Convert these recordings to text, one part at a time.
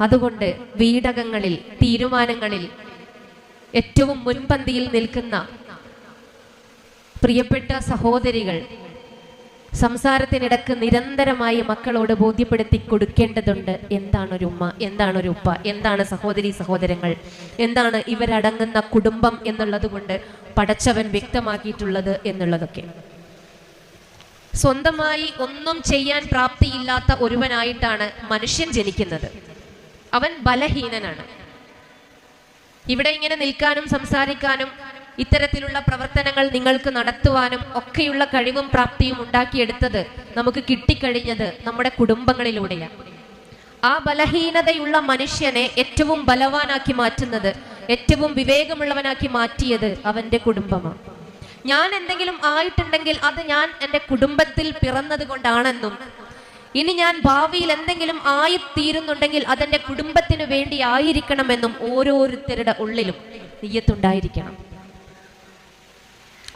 അതുകൊണ്ട് വീടകങ്ങളിൽ തീരുമാനങ്ങളിൽ ഏറ്റവും മുൻപന്തിയിൽ നിൽക്കുന്ന പ്രിയപ്പെട്ട സഹോദരികൾ സംസാരത്തിനിടക്ക് നിരന്തരമായി മക്കളോട് ബോധ്യപ്പെടുത്തി കൊടുക്കേണ്ടതുണ്ട്. എന്താണ് ഒരു ഉമ്മ? എന്താണ് ഒരു ഉപ്പ? എന്താണ് സഹോദരി സഹോദരങ്ങൾ? എന്താണ് ഇവരടങ്ങുന്ന കുടുംബം എന്നുള്ളത് കൊണ്ട് പടച്ചവൻ വ്യക്തമാക്കിയിട്ടുള്ളത് എന്നുള്ളതൊക്കെ. സ്വന്തമായി ഒന്നും ചെയ്യാൻ പ്രാപ്തിയില്ലാത്ത ഒരുവനായിട്ടാണ് മനുഷ്യൻ ജനിക്കുന്നത്. അവൻ ബലഹീനനാണ്. ഇവിടെ ഇങ്ങനെ നിൽക്കാനും സംസാരിക്കാനും ഇത്തരത്തിലുള്ള പ്രവർത്തനങ്ങൾ നിങ്ങൾക്ക് നടത്തുവാനും ഒക്കെയുള്ള കഴിവും പ്രാപ്തിയും ഉണ്ടാക്കിയെടുത്തത് നമുക്ക് കിട്ടിക്കഴിഞ്ഞത് നമ്മുടെ കുടുംബങ്ങളിലൂടെയാണ് ആ ബലഹീനതയുള്ള മനുഷ്യനെ ഏറ്റവും ബലവാനാക്കി മാറ്റുന്നത് ഏറ്റവും വിവേകമുള്ളവനാക്കി മാറ്റിയത് അവന്റെ കുടുംബമാണ് ഞാൻ എന്തെങ്കിലും ആയിട്ടുണ്ടെങ്കിൽ അത് ഞാൻ എന്റെ കുടുംബത്തിൽ പിറന്നത് കൊണ്ടാണെന്നും ഇനി ഞാൻ ഭാവിയിൽ എന്തെങ്കിലും ആയിത്തീരുന്നുണ്ടെങ്കിൽ അതെന്റെ കുടുംബത്തിന് വേണ്ടി ആയിരിക്കണമെന്നും ഓരോരുത്തരുടെ ഉള്ളിലും നീയത്തുണ്ടായിരിക്കണം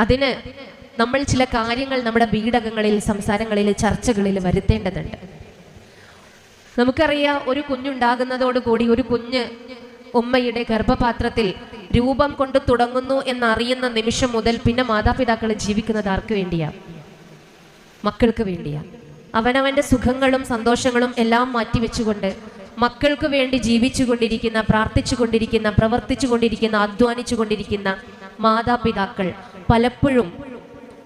അതിന് നമ്മൾ ചില കാര്യങ്ങൾ നമ്മുടെ വീടകങ്ങളിൽ സംസാരങ്ങളിൽ ചർച്ചകളിൽ വരുത്തേണ്ടതുണ്ട്. നമുക്കറിയാം ഒരു കുഞ്ഞുണ്ടാകുന്നതോടുകൂടി ഒരു കുഞ്ഞ് ഉമ്മയുടെ ഗർഭപാത്രത്തിൽ രൂപം കൊണ്ട് തുടങ്ങുന്നു എന്നറിയുന്ന നിമിഷം മുതൽ പിന്നെ മാതാപിതാക്കൾ ജീവിക്കുന്നത് ആർക്ക് വേണ്ടിയാ? മക്കൾക്ക് വേണ്ടിയാ? അവനവന്റെ സുഖങ്ങളും സന്തോഷങ്ങളും എല്ലാം മാറ്റിവെച്ചുകൊണ്ട് മക്കൾക്ക് വേണ്ടി ജീവിച്ചു കൊണ്ടിരിക്കുന്ന പ്രാർത്ഥിച്ചു കൊണ്ടിരിക്കുന്ന പ്രവർത്തിച്ചു കൊണ്ടിരിക്കുന്ന അധ്വാനിച്ചു കൊണ്ടിരിക്കുന്ന മാതാപിതാക്കൾ പലപ്പോഴും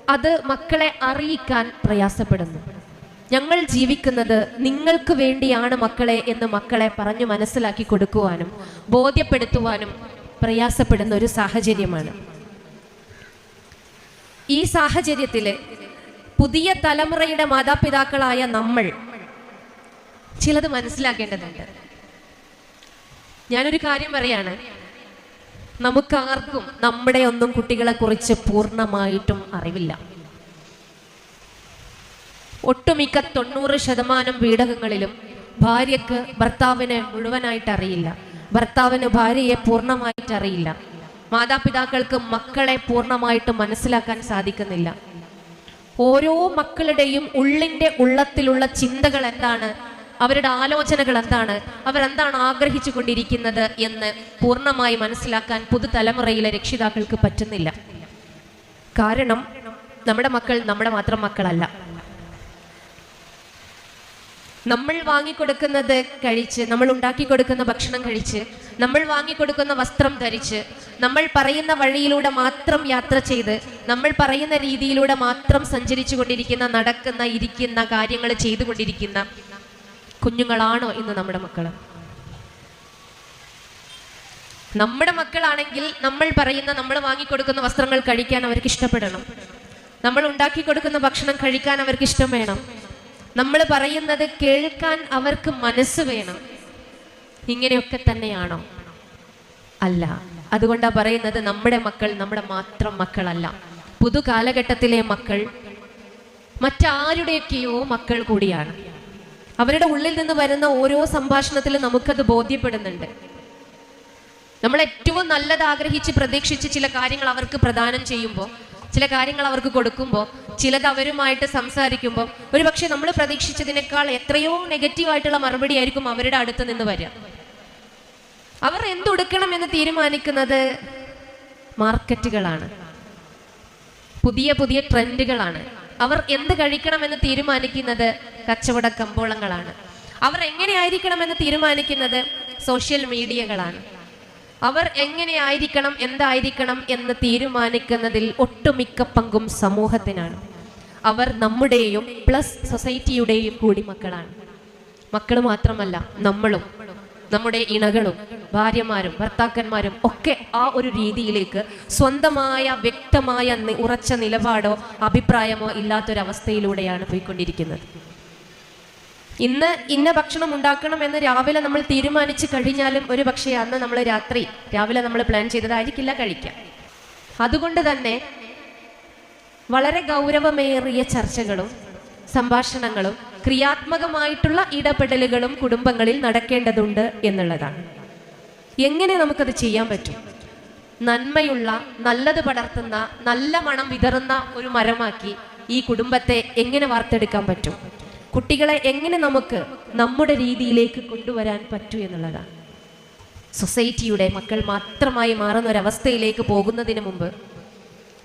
അത് മക്കളെ അറിയിക്കാൻ പ്രയാസപ്പെടുന്നു. ഞങ്ങൾ ജീവിക്കുന്നത് നിങ്ങൾക്ക് വേണ്ടിയാണ് മക്കളെ എന്ന് മക്കളെ പറഞ്ഞു മനസ്സിലാക്കി കൊടുക്കുവാനും ബോധ്യപ്പെടുത്തുവാനും പ്രയാസപ്പെടുന്ന ഒരു സാഹചര്യമാണ്. ഈ സാഹചര്യത്തിൽ പുതിയ തലമുറയുടെ മാതാപിതാക്കളായ നമ്മൾ ചിലത് മനസ്സിലാക്കേണ്ടതുണ്ട്. ഞാനൊരു കാര്യം പറയാണ്. നമുക്കാർക്കും നമ്മുടെ ഒന്നും കുട്ടികളെ കുറിച്ച് പൂർണമായിട്ടും അറിവില്ല. ഒട്ടുമിക്ക തൊണ്ണൂറ് ശതമാനം വീടകങ്ങളിലും ഭാര്യക്ക് ഭർത്താവിനെ മുഴുവനായിട്ട് അറിയില്ല. ഭർത്താവിന് ഭാര്യയെ പൂർണമായിട്ട് അറിയില്ല. മാതാപിതാക്കൾക്ക് മക്കളെ പൂർണമായിട്ട് മനസ്സിലാക്കാൻ സാധിക്കുന്നില്ല. ഓരോ മക്കളുടെയും ഉള്ളിന്റെ ഉള്ളത്തിലുള്ള ചിന്തകൾ എന്താണ്? അവരുടെ ആലോചനകൾ എന്താണ്? അവരെന്താണ് ആഗ്രഹിച്ചു കൊണ്ടിരിക്കുന്നത് എന്ന് പൂർണമായി മനസ്സിലാക്കാൻ പുതുതലമുറയിലെ രക്ഷിതാക്കൾക്ക് പറ്റുന്നില്ല. കാരണം നമ്മുടെ മക്കൾ നമ്മുടെ മാത്രം മക്കളല്ല. നമ്മൾ വാങ്ങിക്കൊടുക്കുന്നത് കഴിച്ച് നമ്മൾ ഉണ്ടാക്കി കൊടുക്കുന്ന ഭക്ഷണം കഴിച്ച് നമ്മൾ വാങ്ങിക്കൊടുക്കുന്ന വസ്ത്രം ധരിച്ച് നമ്മൾ പറയുന്ന വഴിയിലൂടെ മാത്രം യാത്ര ചെയ്ത് നമ്മൾ പറയുന്ന രീതിയിലൂടെ മാത്രം സഞ്ചരിച്ചു കൊണ്ടിരിക്കുന്ന നടക്കുന്ന ഇരിക്കുന്ന കാര്യങ്ങൾ ചെയ്തുകൊണ്ടിരിക്കുന്ന കുഞ്ഞുങ്ങളാണോ ഇന്ന് നമ്മുടെ മക്കൾ നമ്മുടെ മക്കളാണെങ്കിൽ നമ്മൾ പറയുന്ന നമ്മൾ വാങ്ങിക്കൊടുക്കുന്ന വസ്ത്രങ്ങൾ കഴിക്കാൻ അവർക്ക് ഇഷ്ടപ്പെടണം. നമ്മൾ ഉണ്ടാക്കി കൊടുക്കുന്ന ഭക്ഷണം കഴിക്കാൻ അവർക്ക് ഇഷ്ടം വേണം. നമ്മൾ പറയുന്നത് കേൾക്കാൻ അവർക്ക് മനസ്സ് വേണം. ഇങ്ങനെയൊക്കെ തന്നെയാണോ? അല്ല. അതുകൊണ്ടാ പറയുന്നത് നമ്മുടെ മക്കൾ നമ്മുടെ മാത്രം മക്കളല്ല. പുതു കാലഘട്ടത്തിലെ മക്കൾ മറ്റാരുടെയൊക്കെയോ മക്കൾ കൂടിയാണ്. അവരുടെ ഉള്ളിൽ നിന്ന് വരുന്ന ഓരോ സംഭാഷണത്തിലും നമുക്കത് ബോധ്യപ്പെടുന്നുണ്ട്. നമ്മൾ ഏറ്റവും നല്ലത് ആഗ്രഹിച്ച് പ്രതീക്ഷിച്ച് ചില കാര്യങ്ങൾ അവർക്ക് പ്രദാനം ചെയ്യുമ്പോൾ ചില കാര്യങ്ങൾ അവർക്ക് കൊടുക്കുമ്പോൾ ചിലത് അവരുമായിട്ട് സംസാരിക്കുമ്പോൾ ഒരു പക്ഷെ നമ്മൾ പ്രതീക്ഷിച്ചതിനേക്കാൾ എത്രയോ നെഗറ്റീവായിട്ടുള്ള മറുപടി ആയിരിക്കും അവരുടെ അടുത്ത് നിന്ന് വരിക. അവർ എന്തുടുക്കണം എന്ന് തീരുമാനിക്കുന്നത് മാർക്കറ്റുകളാണ്. പുതിയ പുതിയ ട്രെൻഡുകളാണ്. അവർ എന്ത് കഴിക്കണമെന്ന് തീരുമാനിക്കുന്നത് കച്ചവട കമ്പോളങ്ങളാണ്. അവർ എങ്ങനെയായിരിക്കണമെന്ന് തീരുമാനിക്കുന്നത് സോഷ്യൽ മീഡിയകളാണ് അവർ എങ്ങനെയായിരിക്കണം എന്തായിരിക്കണം എന്ന് തീരുമാനിക്കുന്നതിൽ ഒട്ടുമിക്ക പങ്കും സമൂഹത്തിനാണ്. അവർ നമ്മുടെയും പ്ലസ് സൊസൈറ്റിയുടെയും കൂടി മക്കളാണ്. മക്കൾ മാത്രമല്ല നമ്മളും നമ്മുടെ ഇണകളും ഭാര്യമാരും ഭർത്താക്കന്മാരും ഒക്കെ ആ ഒരു രീതിയിലേക്ക് സ്വന്തമായ വ്യക്തമായ ഉറച്ച നിലപാടോ അഭിപ്രായമോ ഇല്ലാത്തൊരവസ്ഥയിലൂടെയാണ് പോയിക്കൊണ്ടിരിക്കുന്നത്. ഇന്ന് ഇന്ന ഭക്ഷണം ഉണ്ടാക്കണം എന്ന് രാവിലെ നമ്മൾ തീരുമാനിച്ചു കഴിഞ്ഞാലും ഒരു പക്ഷേ അന്ന് നമ്മൾ രാത്രി രാവിലെ നമ്മൾ പ്ലാൻ ചെയ്തതായിരിക്കില്ല കഴിക്കാം. അതുകൊണ്ട് തന്നെ വളരെ ഗൗരവമേറിയ ചർച്ചകളും സംഭാഷണങ്ങളും ക്രിയാത്മകമായിട്ടുള്ള ഇടപെടലുകളും കുടുംബങ്ങളിൽ നടക്കേണ്ടതുണ്ട് എന്നുള്ളതാണ്. എങ്ങനെ നമുക്കത് ചെയ്യാൻ പറ്റും? നന്മയുള്ള നല്ലത് പടർത്തുന്ന നല്ല മണം വിതറുന്ന ഒരു മരമാക്കി ഈ കുടുംബത്തെ എങ്ങനെ വാർത്തെടുക്കാൻ പറ്റും? കുട്ടികളെ എങ്ങനെ നമുക്ക് നമ്മുടെ രീതിയിലേക്ക് കൊണ്ടുവരാൻ പറ്റൂ എന്നുള്ളതാണ്. സൊസൈറ്റിയുടെ മക്കൾ മാത്രമായി മാറുന്ന ഒരവസ്ഥയിലേക്ക് പോകുന്നതിന് മുമ്പ്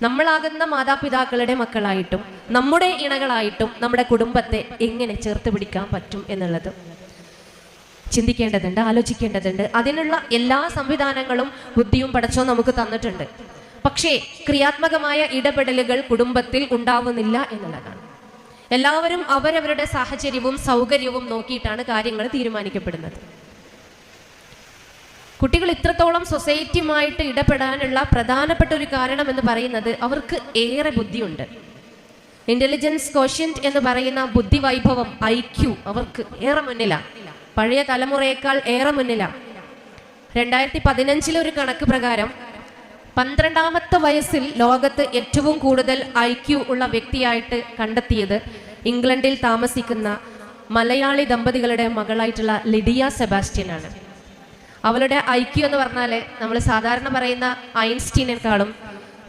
നമ്മളാകുന്ന മാതാപിതാക്കളുടെ മക്കളായിട്ടും നമ്മുടെ ഇണകളായിട്ടും നമ്മുടെ കുടുംബത്തെ എങ്ങനെ ചേർത്ത് പിടിക്കാൻ പറ്റും എന്നുള്ളത് ചിന്തിക്കേണ്ടതുണ്ട് ആലോചിക്കേണ്ടതുണ്ട്. അതിനുള്ള എല്ലാ സംവിധാനങ്ങളും ബുദ്ധിയും പടച്ചോ നമുക്ക് തന്നിട്ടുണ്ട്. പക്ഷേ ക്രിയാത്മകമായ ഇടപെടലുകൾ കുടുംബത്തിൽ ഉണ്ടാവുന്നില്ല എന്നുള്ളതാണ്. എല്ലാവരും അവരവരുടെ സാഹചര്യവും സൗകര്യവും നോക്കിയിട്ടാണ് കാര്യങ്ങൾ തീരുമാനിക്കപ്പെടുന്നത്. കുട്ടികൾ ഇത്രത്തോളം സൊസൈറ്റിയുമായിട്ട് ഇടപെടാനുള്ള പ്രധാനപ്പെട്ട ഒരു കാരണം എന്ന് പറയുന്നത് അവർക്ക് ഏറെ ബുദ്ധിയുണ്ട്. ഇന്റലിജൻസ് കോഷ്യന്റ് എന്ന് പറയുന്ന ബുദ്ധി വൈഭവം ഐ ക്യു അവർക്ക് ഏറെ മുന്നിലാണ് പഴയ തലമുറയേക്കാൾ ഏറെ മുന്നിലാണ് രണ്ടായിരത്തി പതിനഞ്ചിലെ ഒരു കണക്ക് പ്രകാരം പന്ത്രണ്ടാമത്തെ വയസ്സിൽ ലോകത്ത് ഏറ്റവും കൂടുതൽ ഐ ക്യു ഉള്ള വ്യക്തിയായിട്ട് കണ്ടെത്തിയത് ഇംഗ്ലണ്ടിൽ താമസിക്കുന്ന മലയാളി ദമ്പതികളുടെ മകളായിട്ടുള്ള ലിഡിയ സെബാസ്റ്റ്യൻ ആണ് അവളുടെ ഐ ക്യു എന്ന് പറഞ്ഞാൽ നമ്മൾ സാധാരണ പറയുന്ന ഐൻസ്റ്റീനേക്കാളും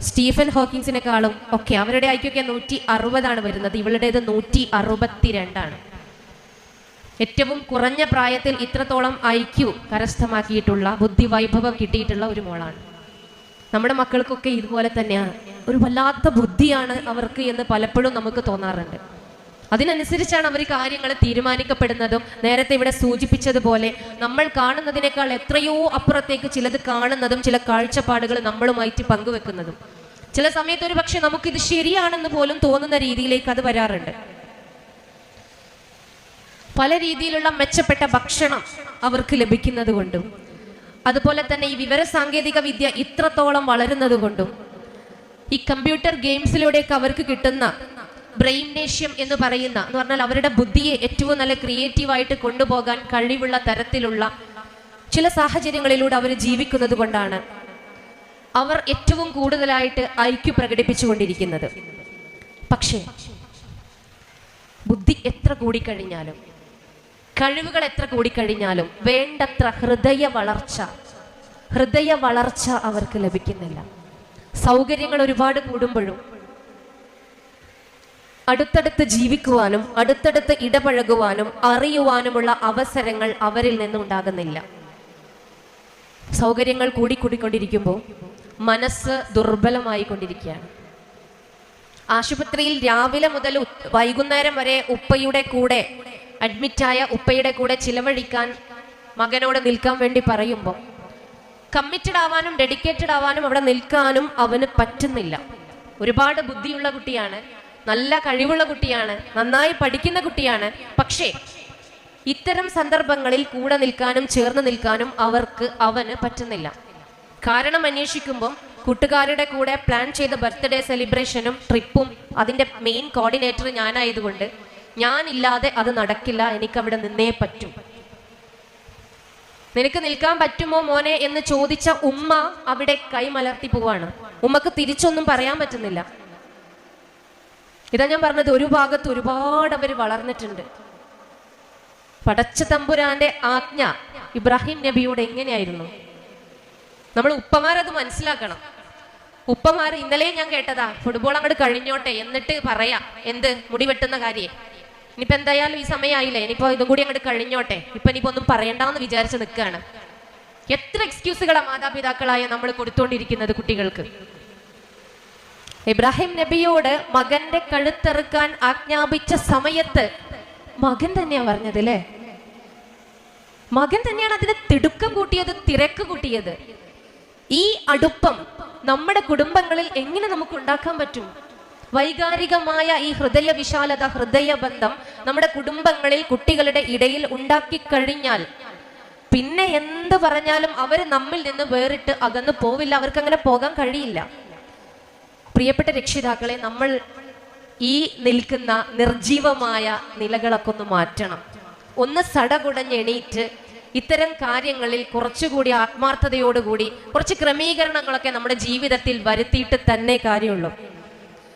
സ്റ്റീഫൻ ഹോക്കിൻസിനേക്കാളും ഒക്കെ അവരുടെ ഐ ക്യു ഒക്കെ നൂറ്റി അറുപതാണ് വരുന്നത്. ഇവളുടേത് നൂറ്റി അറുപത്തിരണ്ടാണ്. ഏറ്റവും കുറഞ്ഞ പ്രായത്തിൽ ഇത്രത്തോളം ഐ ക്യു കരസ്ഥമാക്കിയിട്ടുള്ള ബുദ്ധിവൈഭവം കിട്ടിയിട്ടുള്ള ഒരു മോളാണ്. നമ്മുടെ മക്കൾക്കൊക്കെ ഇതുപോലെ തന്നെയാണ്. ഒരു വല്ലാത്ത ബുദ്ധിയാണ് അവർക്ക് എന്ന് പലപ്പോഴും നമുക്ക് തോന്നാറുണ്ട്. അതിനനുസരിച്ചാണ് അവർ കാര്യങ്ങൾ തീരുമാനിക്കപ്പെടുന്നതും നേരത്തെ ഇവിടെ സൂചിപ്പിച്ചതുപോലെ നമ്മൾ കാണുന്നതിനേക്കാൾ എത്രയോ അപ്പുറത്തേക്ക് ചിലത് കാണുന്നതും ചില കാഴ്ചപ്പാടുകൾ നമ്മളുമായിട്ട് പങ്കുവെക്കുന്നതും. ചില സമയത്ത് ഒരു പക്ഷെ നമുക്കിത് ശരിയാണെന്ന് പോലും തോന്നുന്ന രീതിയിലേക്ക് അത് വരാറുണ്ട്. പല രീതിയിലുള്ള മെച്ചപ്പെട്ട ഭക്ഷണം അവർക്ക് ലഭിക്കുന്നത് കൊണ്ടും അതുപോലെ തന്നെ ഈ വിവര സാങ്കേതിക വിദ്യ ഇത്രത്തോളം വളരുന്നത് കൊണ്ടും ഈ കമ്പ്യൂട്ടർ ഗെയിംസിലൂടെയൊക്കെ അവർക്ക് കിട്ടുന്ന ബ്രെയിംനേഷ്യം എന്ന് പറയുന്ന എന്ന് പറഞ്ഞാൽ അവരുടെ ബുദ്ധിയെ ഏറ്റവും നല്ല ക്രിയേറ്റീവായിട്ട് കൊണ്ടുപോകാൻ കഴിവുള്ള തരത്തിലുള്ള ചില സാഹചര്യങ്ങളിലൂടെ അവർ ജീവിക്കുന്നത് കൊണ്ടാണ് അവർ ഏറ്റവും കൂടുതലായിട്ട് ഐക്യു പ്രകടിപ്പിച്ചുകൊണ്ടിരിക്കുന്നത്. പക്ഷേ ബുദ്ധി എത്ര കൂടിക്കഴിഞ്ഞാലും കഴിവുകൾ എത്ര കൂടിക്കഴിഞ്ഞാലും വേണ്ടത്ര ഹൃദയ വളർച്ച ഹൃദയ വളർച്ച അവർക്ക് ലഭിക്കുന്നില്ല. സൗകര്യങ്ങൾ ഒരുപാട് കൂടുമ്പോഴും അടുത്തടുത്ത് ജീവിക്കുവാനും അടുത്തടുത്ത് ഇടപഴകുവാനും അറിയുവാനുമുള്ള അവസരങ്ങൾ അവരിൽ നിന്നുണ്ടാകുന്നില്ല. സൗകര്യങ്ങൾ കൂടിക്കൂടിക്കൊണ്ടിരിക്കുമ്പോൾ മനസ്സ് ദുർബലമായി കൊണ്ടിരിക്കുകയാണ് ആശുപത്രിയിൽ രാവിലെ മുതൽ വൈകുന്നേരം വരെ ഉപ്പയുടെ കൂടെ അഡ്മിറ്റായ ഉപ്പയുടെ കൂടെ ചിലവഴിക്കാൻ മകനോട് നിൽക്കാൻ വേണ്ടി പറയുമ്പോൾ കമ്മിറ്റഡ് ആവാനും ഡെഡിക്കേറ്റഡ് ആവാനും അവിടെ നിൽക്കാനും അവന് പറ്റുന്നില്ല. ഒരുപാട് ബുദ്ധിയുള്ള കുട്ടിയാണ് നല്ല കഴിവുള്ള കുട്ടിയാണ് നന്നായി പഠിക്കുന്ന കുട്ടിയാണ്. പക്ഷേ ഇത്തരം സന്ദർഭങ്ങളിൽ കൂടെ നിൽക്കാനും ചേർന്ന് നിൽക്കാനും അവർക്ക് അവന് പറ്റുന്നില്ല. കാരണം അന്വേഷിക്കുമ്പോൾ കൂട്ടുകാരുടെ കൂടെ പ്ലാൻ ചെയ്ത ബർത്ത്ഡേ സെലിബ്രേഷനും ട്രിപ്പും അതിന്റെ മെയിൻ കോർഡിനേറ്റർ ഞാനായതുകൊണ്ട് ഞാനില്ലാതെ അത് നടക്കില്ല. എനിക്ക് അവിടെ നിന്നേ പറ്റും. നിനക്ക് നിൽക്കാൻ പറ്റുമോ മോനെ എന്ന് ചോദിച്ച ഉമ്മ അവിടെ കൈമലർത്തി പോവാണ്. ഉമ്മക്ക് തിരിച്ചൊന്നും പറയാൻ പറ്റുന്നില്ല. ഇതാ ഞാൻ പറഞ്ഞത് ഒരു ഭാഗത്ത് ഒരുപാട് അവർ വളർന്നിട്ടുണ്ട്. പടച്ച തമ്പുരാന്റെ ആജ്ഞ ഇബ്രാഹിം നബിയോട് എങ്ങനെയായിരുന്നു? നമ്മൾ ഉപ്പമാരത് മനസ്സിലാക്കണം. ഉപ്പമാർ ഇന്നലെ ഞാൻ കേട്ടതാ ഫുട്ബോൾ അങ്ങോട്ട് കഴിഞ്ഞോട്ടെ എന്നിട്ട് പറയാം എന്ത്? മുടി വെട്ടുന്ന കാര്യം. ഇനിയിപ്പോ എന്തായാലും ഈ സമയമായില്ലേ ഇനിയിപ്പോ ഇതും കൂടി അങ്ങോട്ട് കഴിഞ്ഞോട്ടെ. ഇപ്പൊ ഇനിയിപ്പോ ഒന്നും പറയണ്ടെന്ന് വിചാരിച്ച് നിൽക്കുകയാണ് എത്ര എക്സ്ക്യൂസുകളാണ് മാതാപിതാക്കളായ നമ്മൾ കൊടുത്തുകൊണ്ടിരിക്കുന്നത് കുട്ടികൾക്ക്. ഇബ്രാഹിം നബിയോട് മകന്റെ കഴുത്തെറുക്കാൻ ആജ്ഞാപിച്ച സമയത്ത് മകൻ തന്നെയാ പറഞ്ഞത് അല്ലേ മകൻ തന്നെയാണ് അതിന് തിടുക്കം കൂട്ടിയത് തിരക്ക് കൂട്ടിയത്. ഈ അടുപ്പം നമ്മുടെ കുടുംബങ്ങളിൽ എങ്ങനെ നമുക്ക് ഉണ്ടാക്കാൻ പറ്റും? വൈകാരികമായ ഈ ഹൃദയ വിശാലത ഹൃദയബന്ധം നമ്മുടെ കുടുംബങ്ങളിൽ കുട്ടികളുടെ ഇടയിൽ ഉണ്ടാക്കി കഴിഞ്ഞാൽ പിന്നെ എന്ത് പറഞ്ഞാലും അവർ നമ്മിൽ നിന്ന് വേറിട്ട് അകന്ന് പോവില്ല അവർക്ക് അങ്ങനെ പോകാൻ കഴിയില്ല. പ്രിയപ്പെട്ട രക്ഷിതാക്കളെ നമ്മൾ ഈ നിൽക്കുന്ന നിർജീവമായ നിലകളൊക്കെ ഒന്ന് മാറ്റണം. ഒന്ന് സടകുടഞ്ഞെണീറ്റ് ഇത്തരം കാര്യങ്ങളിൽ കുറച്ചുകൂടി ആത്മാർത്ഥതയോടുകൂടി കുറച്ച് ക്രമീകരണങ്ങളൊക്കെ നമ്മുടെ ജീവിതത്തിൽ വരുത്തിയിട്ട് തന്നെ കാര്യമുള്ളൂ.